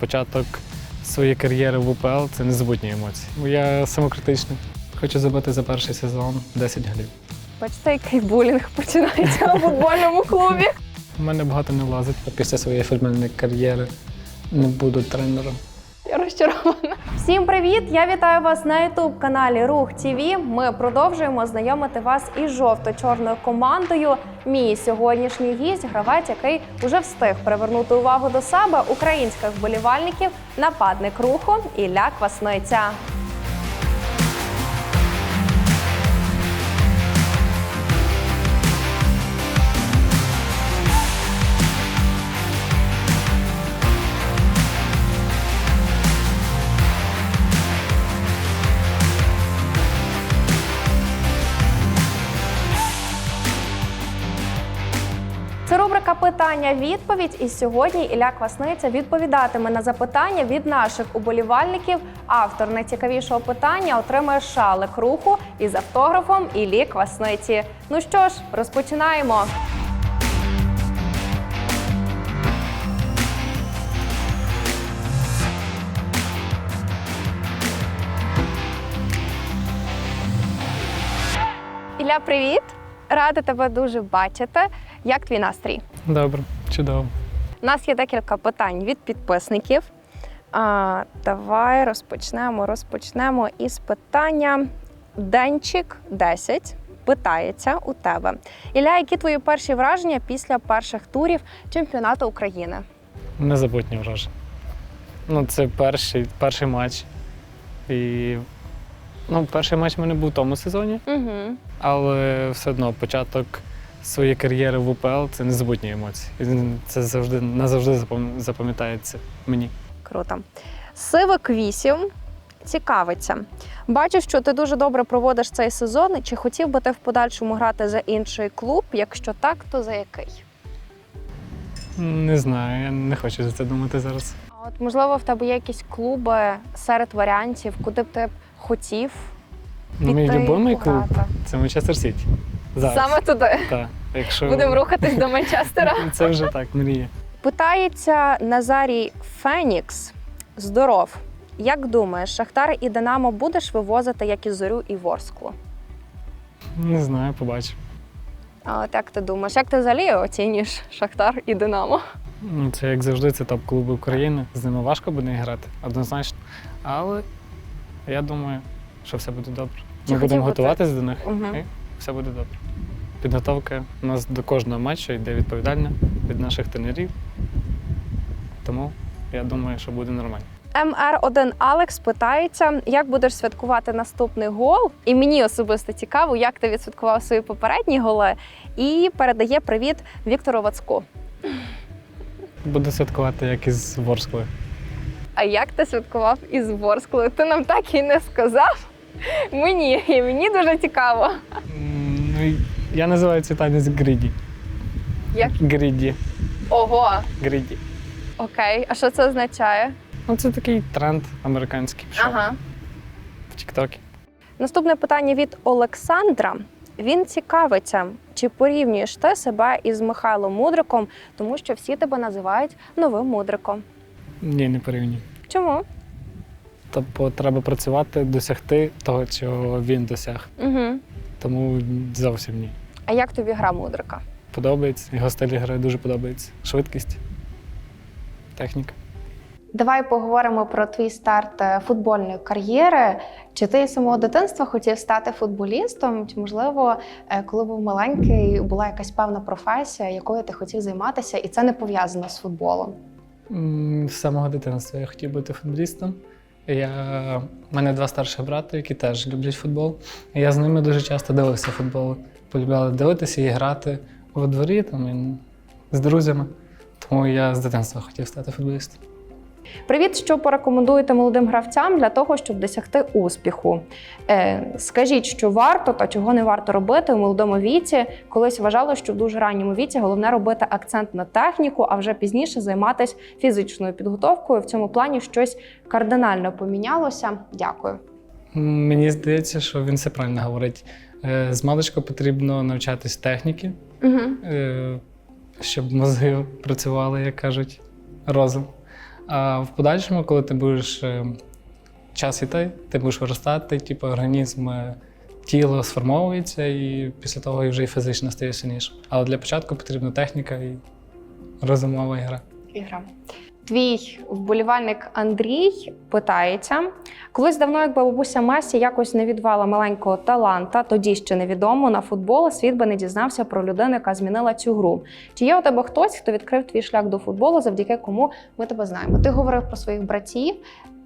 Початок своєї кар'єри в УПЛ це незабутні емоції. Я самокритичний. Хочу забити за перший сезон 10 голів. Бачите, який булінг починається у футбольному клубі. У мене багато не влазить. Після своєї футбольної кар'єри не буду тренером. Я розчарована. Всім привіт! Я вітаю вас на youtube каналі Рух ТВ. Ми продовжуємо знайомити вас із жовто-чорною командою. Мій сьогоднішній гість, гравець, який уже встиг привернути увагу до себе українських вболівальників, нападник руху Ілля Квасниця. Питання-відповідь. І сьогодні Ілля Квасниця відповідатиме на запитання від наших уболівальників. Автор найцікавішого питання отримає шалик руху із автографом Іллі Квасниці. Ну що ж, розпочинаємо. Ілля, привіт! Рада тебе дуже бачити. Як твій настрій? Добре, чудово. У нас є декілька питань від підписників. А, давай розпочнемо. Розпочнемо із питання. Денчик 10 питається у тебе. Ілля, які твої перші враження після перших турів чемпіонату України? Незабутні враження. Ну, це перший, перший матч. І ну, перший матч в мене був в тому сезоні, Угу. але все одно початок своєї кар'єри в УПЛ це незабутні емоції. Це завжди назавжди запам'ятається мені. Круто. Сивик 8 цікавиться. Бачу, що ти дуже добре проводиш цей сезон. Чи хотів би ти в подальшому грати за інший клуб? Якщо так, то за який? Не знаю, я не хочу за це думати зараз. А от можливо в тебе є якісь клуби серед варіантів, куди б ти хотів Ну, Мій піти любимий клуб пограти? це Манчестер Сіті. Зараз. Саме туди. Так. Якщо... Будемо рухатись до Манчестера. Це вже так, мрія. Питається Назарій Фенікс. Здоров. Як думаєш, Шахтар і Динамо будеш вивозити як і зорю і Ворсклу? Не знаю, побачу. А от як ти думаєш, як ти взагалі оцінюєш Шахтар і Динамо? Ну, це як завжди, це топ-клуби України. З ними важко буде грати, однозначно. Але я думаю, що все буде добре. Ми хотів будемо готуватися до них, Мгм. і все буде добре. Підготовка у нас до кожного матчу йде відповідальна від наших тренерів. Тому я думаю, що буде нормально. МР1 Алекс питається, як будеш святкувати наступний гол. І мені особисто цікаво, як ти відсвяткував свої попередні голи. І передає привіт Віктору Вацку. Буду святкувати як із Ворсклою. А як ти святкував із Ворсклою? Ти нам так і не сказав. Мені і мені дуже цікаво. Я називаю цей танець Гріді. Як? Гріді. Ого, Гріді. окей. А що це означає? Ну, це такий тренд американський пішов Ага. в Тіктокі. Наступне питання від Олександра. Він цікавиться, чи порівнюєш ти себе із Михайлом Мудриком, тому що всі тебе називають новим мудриком. Ні, не порівнюю. Чому? Тобто треба працювати, досягти того, чого він досяг. Угу. Тому зовсім ні. А як тобі гра мудрика? Подобається. Його стиль гри дуже подобається. Швидкість, техніка. Давай поговоримо про твій старт е, футбольної кар'єри. Чи ти з самого дитинства хотів стати футболістом? Чи можливо, е, коли був маленький, була якась певна професія, якою ти хотів займатися, і це не пов'язано з футболом? З самого дитинства я хотів бути футболістом. Я... У мене два старших брати, які теж люблять футбол. Я з ними дуже часто дивився футбол. Полюбляли дивитися і грати у дворі там, і з друзями. Тому я з дитинства хотів стати футболістом. Привіт, що порекомендуєте молодим гравцям для того, щоб досягти успіху? Е, скажіть, що варто та чого не варто робити у молодому віці. Колись вважало, що в дуже ранньому віці головне робити акцент на техніку, а вже пізніше займатися фізичною підготовкою. В цьому плані щось кардинально помінялося. Дякую. Мені здається, що він все правильно говорить. Е, З маличку потрібно навчатись техніки, Угу. щоб мозги працювали, як кажуть, розум. А в подальшому, коли ти будеш е, час іти, ти будеш виростати, типу, організм, е, тіло сформовується, і після того і вже і фізично стає сильнішим. Але для початку потрібна техніка і розумова гра. Ігра. Твій вболівальник Андрій питається: колись давно, якби бабуся Месі якось не відвала маленького таланта, тоді ще невідомо на футбол, світ би не дізнався про людину, яка змінила цю гру. Чи є у тебе хтось, хто відкрив твій шлях до футболу, завдяки кому ми тебе знаємо? Ти говорив про своїх братів.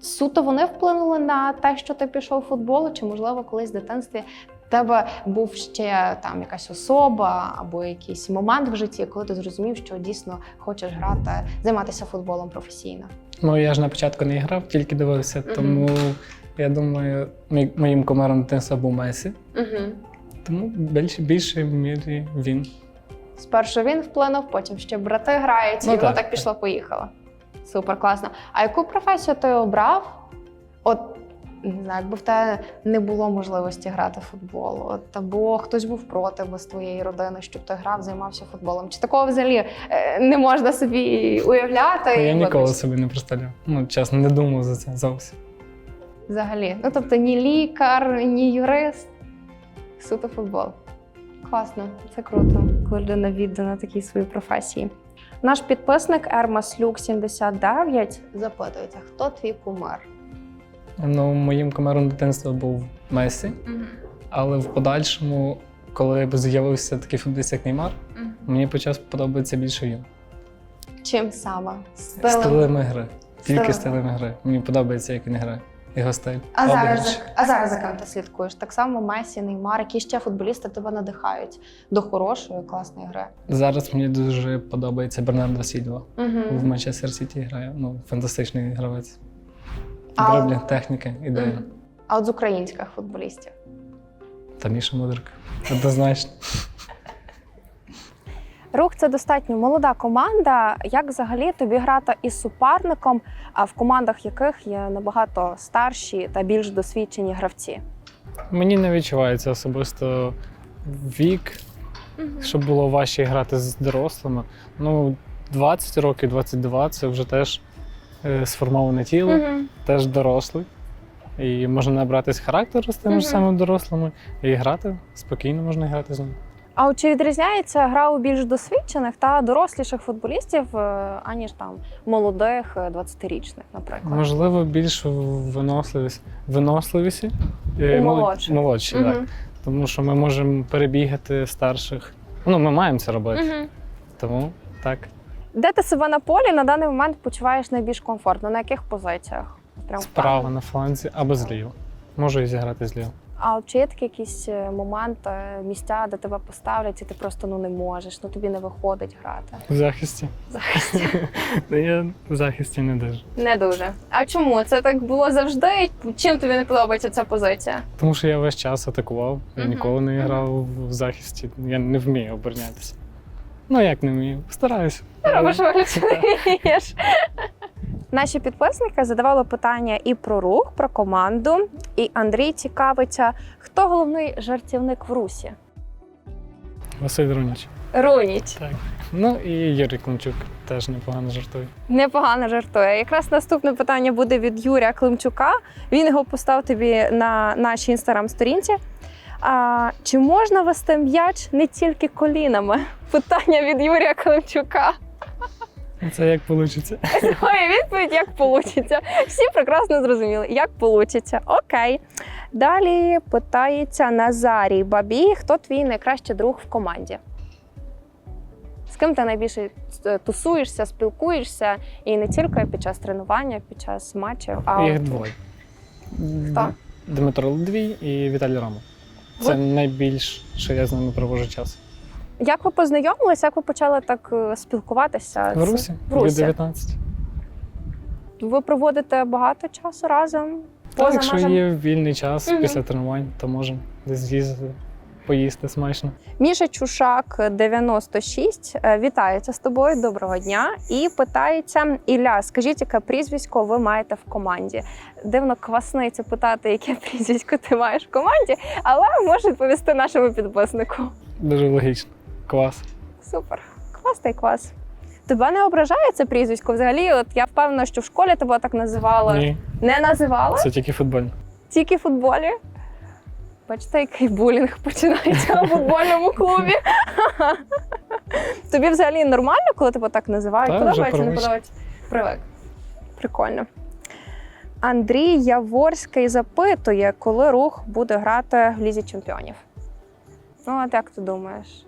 Суто вони вплинули на те, що ти пішов у футбол, чи можливо колись в дитинстві в тебе був ще там якась особа або якийсь момент в житті, коли ти зрозумів, що дійсно хочеш грати, займатися футболом професійно. Ну, я ж на початку не грав, тільки дивився, тому я думаю, моїм кумиром дитинства був Месі. Угу. Тому більше більше в мірі він. Спершу він вплинув, потім ще брати грають, Ну, і воно так, так, так. пішло поїхало. Супер класно. А яку професію ти обрав? От не знаю, якби в тебе не було можливості грати в футбол, от, або хтось був проти без твоєї родини, щоб ти грав, займався футболом. Чи такого взагалі е, не можна собі уявляти? Я І ніколи собі не представляв. Ну, чесно, не думав за це зовсім. Взагалі. Ну тобто ні лікар, ні юрист. Суто футбол. Класно, це круто, коли людина віддана такій своїй професії. Наш підписник Ермаслюк 79 запитується, хто твій кумир? Ну, моїм кумиром дитинства був Месі, але в подальшому, коли з'явився такий футболіст, як Неймар, мені почав подобатися більше він. Чим саме? Стилем? Стилем гри. Тільки Стилем. стилем гри. Мені подобається, як він грає. Його стиль. А зараз, а зараз за ким ти слідкуєш? Так само Месі, Неймар, які ще футболісти тебе надихають до хорошої, класної гри. Зараз мені дуже подобається Бернардо Сільва. В Угу. Манчестер Сіті грає. Ну, фантастичний гравець. А- техніка, ідея. А от з українських футболістів? Та Міша Мудрик. Однозначно. Рух це достатньо молода команда. Як взагалі тобі грати із суперником, а в командах яких є набагато старші та більш досвідчені гравці? Мені не відчувається особисто вік, щоб було важче грати з дорослими. Ну, 20 років, 22 це вже теж сформоване тіло, теж дорослий. І можна набратись характеру з тими ж Мгм. самими дорослими і грати. Спокійно можна грати з ними. А от чи відрізняється гра у більш досвідчених та доросліших футболістів, е, аніж там молодих е, 20-річних, наприклад? Можливо, більш виносливість, У е, молодші, Мгм. так. Тому що ми можемо перебігати старших. Ну, ми маємо це робити. Мгм. Тому так. Де ти себе на полі на даний момент почуваєш найбільш комфортно? На яких позиціях? Прям Справа на фланзі або зліва. Можу і зіграти зліва. А от чи є такі якісь е, моменти, місця, де тебе поставлять, і ти просто ну не можеш, ну тобі не виходить грати? В захисті. Захисті. Я в захисті не дуже. Не дуже. А чому? Це так було завжди? Чим тобі не подобається ця позиція? Тому що я весь час атакував. Я ніколи не грав в захисті. Я не вмію оборонятися. Ну як не вмію? Стараюся. Робиш вигляд, вмієш. Наші підписники задавали питання і про рух, про команду. І Андрій цікавиться, хто головний жартівник в русі? Василь Руніч. Руніч. Так. Ну і Юрій Климчук теж непогано жартує. Непогано жартує. Якраз наступне питання буде від Юрія Климчука. Він його постав тобі на нашій інстаграм-сторінці. А, чи можна вести м'яч не тільки колінами? Питання від Юрія Климчука. Це як вийде. Ой, відповідь як вийде. Всі прекрасно зрозуміли, як вийде. Окей. Далі питається Назарій Бабій, хто твій найкращий друг в команді? З ким ти найбільше е, тусуєшся, спілкуєшся і не тільки під час тренування, під час матчів, а Їх двоє. Хто? Дмитро Ледвій і Віталій Ромов. Це найбільш, що я з ними провожу час. як ви познайомилися, як ви почали так е, спілкуватися? В Русі, В Русі. 19. Ви проводите багато часу разом? Так, Поза якщо межами? є вільний час угу. після тренувань, то можемо десь з'їздити, поїсти смачно. Міша Чушак 96 е, вітається з тобою. Доброго дня. І питається: Ілля, скажіть, яке прізвисько ви маєте в команді? Дивно квасницю питати, яке прізвисько ти маєш в команді, але може відповісти нашому підписнику. Дуже логічно. Клас. Супер. Квас та й квас. Тебе не ображає це прізвисько? Взагалі, от я впевнена, що в школі тебе так називали. Ні, Не називала? це тільки футболь. Тільки в футболі. Бачите, який булінг починається у футбольному клубі. Тобі взагалі нормально, коли тебе так називають? Та, вже подобається, не подобається? Привик. Прикольно. Андрій Яворський запитує, коли рух буде грати в Лізі Чемпіонів. Ну, от як ти думаєш?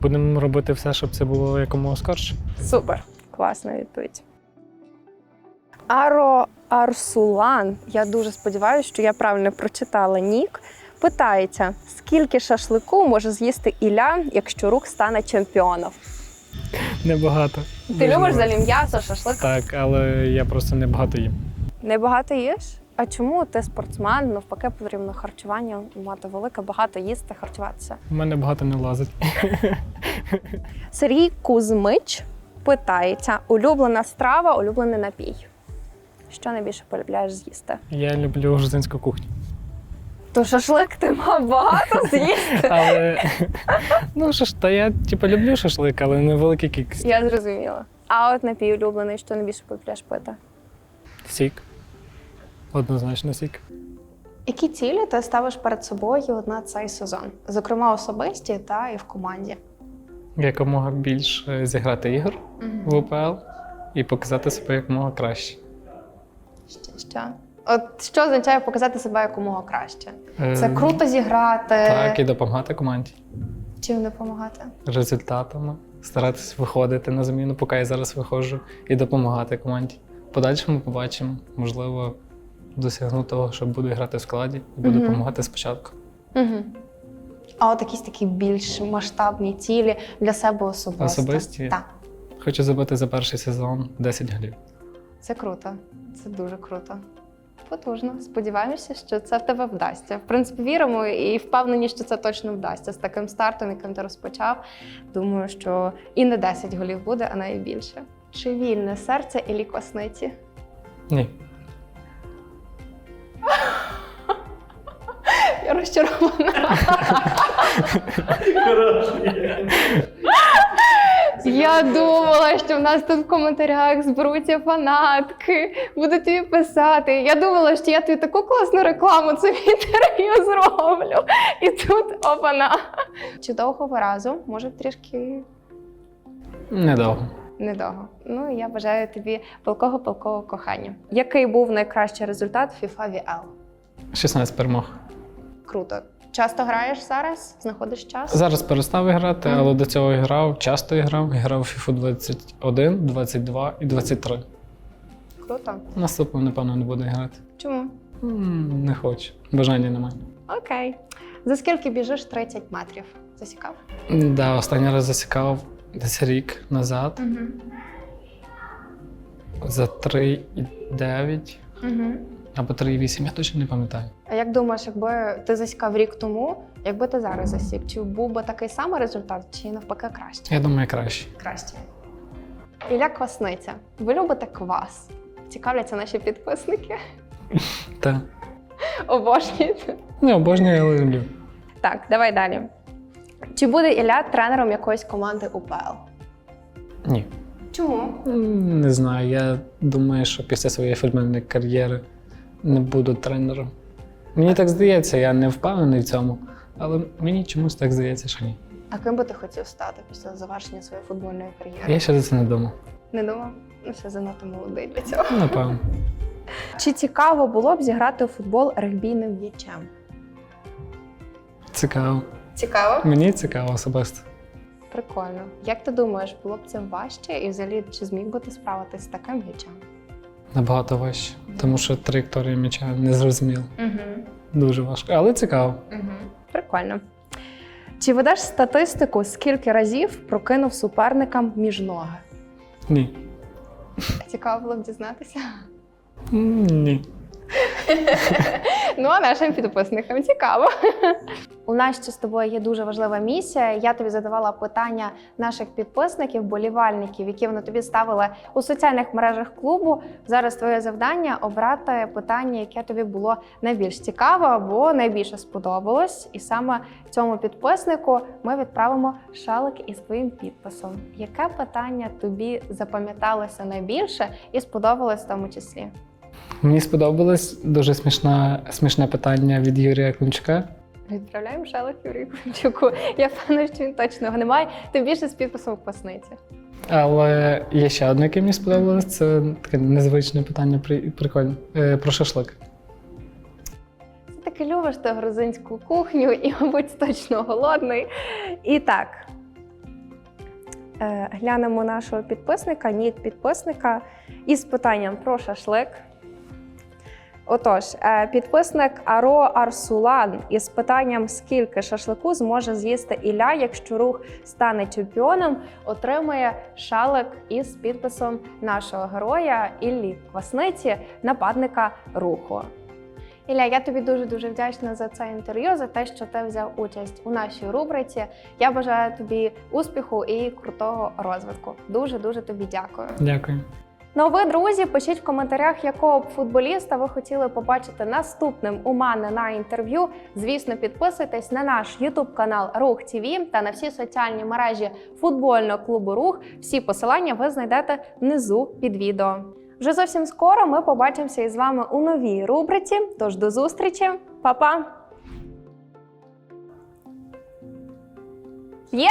Будемо робити все, щоб це було якомога скорше. Супер. Класна відповідь. Аро Арсулан, я дуже сподіваюся, що я правильно прочитала нік. Питається, скільки шашлику може з'їсти Ілля, якщо рух стане чемпіоном? Небагато. Ти Дуже любиш взагалі м'ясо, шашлик? Так, але я просто не багато їм. Небагато їш? А чому ти спортсмен? Навпаки, потрібно харчування мати велике, багато їсти, харчуватися. У мене багато не лазить. Сергій Кузьмич питається: улюблена страва, улюблений напій. Що найбільше полюбляєш з'їсти? Я люблю грузинську кухню. То шашлик ти мав багато з'їсти. Але ну що ж, та я типу люблю шашлик, але не великий кількість. Я зрозуміла. А от напій улюблений, що найбільше полюбляєш пити? Сік. Однозначно сік. Які цілі ти ставиш перед собою на цей сезон? Зокрема, особисті та і в команді. Якомога більше зіграти ігор в УПЛ і показати себе якомога краще. Що? що? От що означає показати себе якомога краще? Це Е, круто зіграти. Так, і допомагати команді Чим допомагати? результатами, старатися виходити на заміну, поки я зараз виходжу, і допомагати команді. В Подальшому побачимо, можливо, досягну того, що буду грати в складі і буду допомагати спочатку. Угу. А от якісь такі більш масштабні цілі для себе особисто. Особисті? Так. Хочу забити за перший сезон 10 голів. Це круто. Це дуже круто. Потужно. Сподіваємося, що це в тебе вдасться. В принципі, віримо і впевнені, що це точно вдасться. З таким стартом, яким ти розпочав. Думаю, що і не 10 голів буде, а навіть більше. Чи вільне серце і косниці? Ні. Я розчарована. Я думала, що в нас тут в коментарях зберуться фанатки, будуть тобі писати. Я думала, що я тобі таку класну рекламу це інтерв'ю зроблю. І тут опана. Чи довгого разу? Може, трішки Недовго. недовго. Ну, я бажаю тобі пилкого-пилкового кохання. Який був найкращий результат в FIFA VL? 16 перемог. Круто. Часто граєш зараз? Знаходиш час? Зараз перестав грати, але до цього грав, часто грав. Грав FIFA 21, 22 і 23. Круто. Наступного, напевно, не буду грати. Чому? М, Не хочу. Бажання немає. Окей. За скільки біжиш 30 метрів? Засікав? Да, останній раз засікав десь рік назад Угу. за 3,9 Угу. Або 3,8, я точно не пам'ятаю. А як думаєш, якби ти засікав рік тому, якби ти зараз засік, чи був би такий самий результат, чи навпаки краще? Я думаю, краще. Краще. Ілля Квасниця. Ви любите квас? Цікавляться наші підписники. Та Обожнюєте. не обожнюю, але люблю. Так, давай далі. Чи буде Ілля тренером якоїсь команди УПЛ? Ні. Чому? М, Не знаю. Я думаю, що після своєї футбольної кар'єри не буду тренером. Мені так здається, я не впевнений в цьому, але мені чомусь так здається, що ні. А ким би ти хотів стати після завершення своєї футбольної кар'єри? Я ще за це не думав. Не думав? Ну, ще занадто молодий для цього. Напевно. Чи цікаво було б зіграти у футбол регбійним м'ячем? Цікаво. Цікаво. Мені цікаво особисто. Прикольно. Як ти думаєш, було б це важче і взагалі чи зміг би ти справитися з таким м'ячем? Набагато важче, тому що траєкторія м'яча не зрозуміла. Угу. Дуже важко, але цікаво. Угу. Прикольно. Чи ведеш статистику, скільки разів прокинув суперникам між ноги? Ні. Цікаво було б дізнатися. Ні. Ну, а нашим підписникам цікаво. У нас ще з тобою є дуже важлива місія. Я тобі задавала питання наших підписників, болівальників, які вони тобі ставили у соціальних мережах клубу. Зараз твоє завдання обрати питання, яке тобі було найбільш цікаве або найбільше сподобалось. І саме цьому підписнику ми відправимо шалик із твоїм підписом. Яке питання тобі запам'яталося найбільше і сподобалось в тому числі? Мені сподобалось дуже смішна, смішне питання від Юрія Климчука. Відправляємо шалик Юрію Кунчуку. Я впевнена, що він точно його немає. Тим більше з підписом в пасниці. Але є ще одне, яке мені сподобалось. Це таке незвичне питання, при- прикольне. Е, Про шашлик. Ти таки любиш ти грузинську кухню і, мабуть, точно голодний. І так. Е, Глянемо нашого підписника, нік підписника із питанням про шашлик. Отож, е, підписник Аро Арсулан із питанням, скільки шашлику зможе з'їсти Ілля, якщо рух стане чемпіоном, отримує шалик із підписом нашого героя Іллі Квасниці, нападника руху. Ілля, я тобі дуже дуже вдячна за це інтерв'ю, за те, що ти взяв участь у нашій рубриці. Я бажаю тобі успіху і крутого розвитку. Дуже дуже тобі дякую. Дякую. Ну а ви, друзі, пишіть в коментарях, якого б футболіста ви хотіли побачити наступним у мене на інтерв'ю. Звісно, підписуйтесь на наш YouTube канал Рух ТВ та на всі соціальні мережі футбольного клубу Рух. Всі посилання ви знайдете внизу під відео. Вже зовсім скоро ми побачимося із вами у новій рубриці. Тож до зустрічі, Па-па! Є?